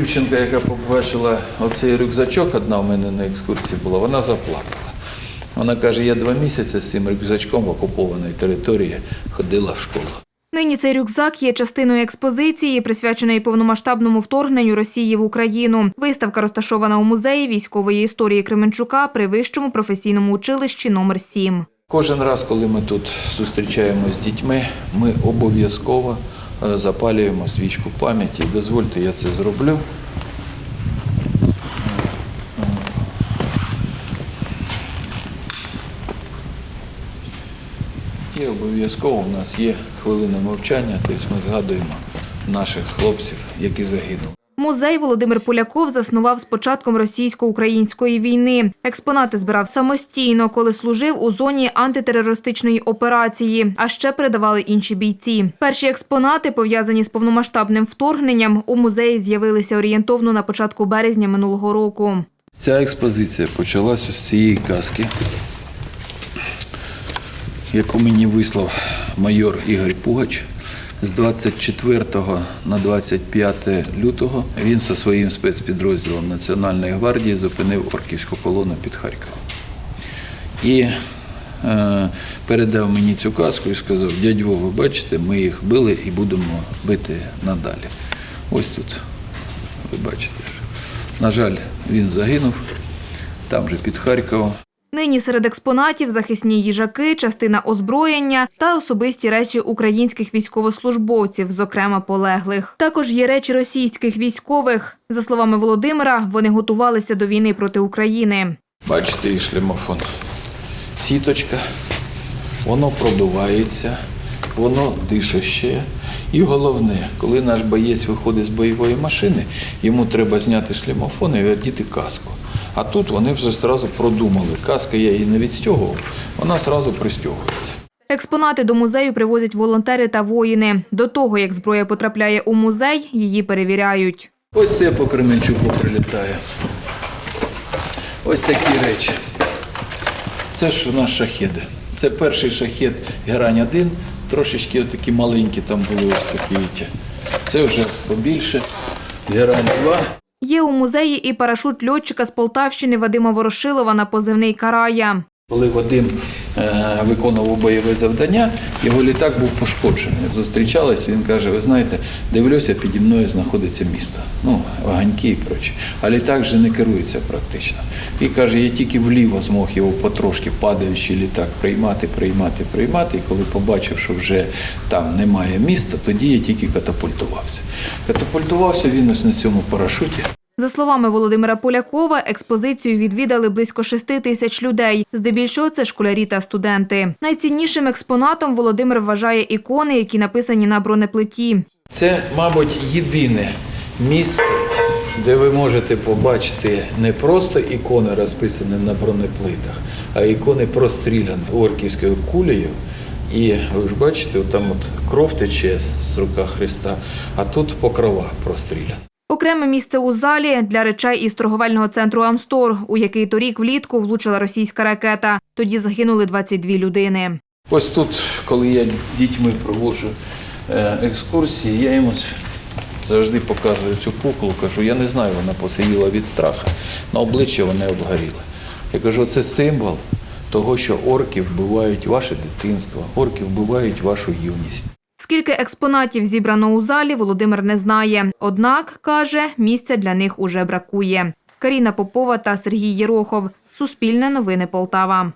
Дівчинка, яка побачила оцей рюкзачок, одна в мене на екскурсії була, вона заплакала. Вона каже, я два місяці з цим рюкзачком в окупованій території ходила в школу. Нині цей рюкзак є частиною експозиції, присвяченої повномасштабному вторгненню Росії в Україну. Виставка розташована у музеї військової історії Кременчука при вищому професійному училищі номер 7 Кожен раз, коли ми тут зустрічаємося з дітьми, ми обов'язково запалюємо свічку пам'яті. Дозвольте, я це зроблю. І обов'язково у нас є хвилина мовчання, тобто ми згадуємо наших хлопців, які загинули. Музей Володимир Поляков заснував з початком російсько-української війни. Експонати збирав самостійно, коли служив у зоні антитерористичної операції, а ще передавали інші бійці. Перші експонати, пов'язані з повномасштабним вторгненням, у музеї з'явилися орієнтовно на початку березня минулого року. Ця експозиція почалася з цієї казки, яку мені вислав майор Ігор Пугач. З 24 на 25 лютого він зі своїм спецпідрозділом Національної гвардії зупинив орківську колону під Харковом. І е, передав мені цю казку і сказав, дядь Вов, ви бачите, ми їх били і будемо бити надалі. Ось тут ви бачите. На жаль, він загинув там же під Харковом. Нині серед експонатів захисні їжаки, частина озброєння та особисті речі українських військовослужбовців, зокрема полеглих. Також є речі російських військових. За словами Володимира, вони готувалися до війни проти України. Бачите, і шлемофон. Сіточка, воно продувається, воно дише ще. І головне, коли наш боєць виходить з бойової машини, йому треба зняти шлемофон і одіти каску. А тут вони вже зразу продумали. Каска я її не відстягував, вона зразу пристягується. Експонати до музею привозять волонтери та воїни. До того, як зброя потрапляє у музей, її перевіряють. Ось це по Кременчуку прилітає. Ось такі речі. Це ж у нас шахеди. Це перший шахет Герань 1 трошечки такі маленькі там були ось такі. Це вже побільше. Герань 2. Є у музеї і парашут льотчика з Полтавщини Вадима Ворошилова на позивний Карая. Коли Вадим е, виконував бойове завдання, його літак був пошкоджений. Зустрічались, він каже: ви знаєте, дивлюся, піді мною знаходиться місто. Ну, ваганьки і прочі. А літак вже не керується практично. І каже, я тільки вліво змог його потрошки падаючий літак приймати, приймати, приймати. І коли побачив, що вже там немає міста, тоді я тільки катапультувався. Катапультувався він ось на цьому парашуті. За словами Володимира Полякова, експозицію відвідали близько шести тисяч людей. Здебільшого це школярі та студенти. Найціннішим експонатом Володимир вважає ікони, які написані на бронеплиті. Це, мабуть, єдине місце, де ви можете побачити не просто ікони, розписані на бронеплитах, а ікони простріляні орківською кулею. І ви ж бачите, там от кров тече з рука Христа, а тут покрова простріляна. Окреме місце у залі для речей із торговельного центру Амстор, у який торік влітку влучила російська ракета. Тоді загинули 22 людини. Ось тут, коли я з дітьми проводжу е, екскурсії, я йому завжди показую цю куклу, кажу, я не знаю, вона посивіла від страха, на обличчя вони обгоріли. Я кажу, це символ того, що орки вбивають ваше дитинство, орки вбивають вашу юність. Скільки експонатів зібрано у залі, Володимир не знає. Однак, каже, місця для них уже бракує. Каріна Попова та Сергій Єрохов. Суспільне новини Полтава.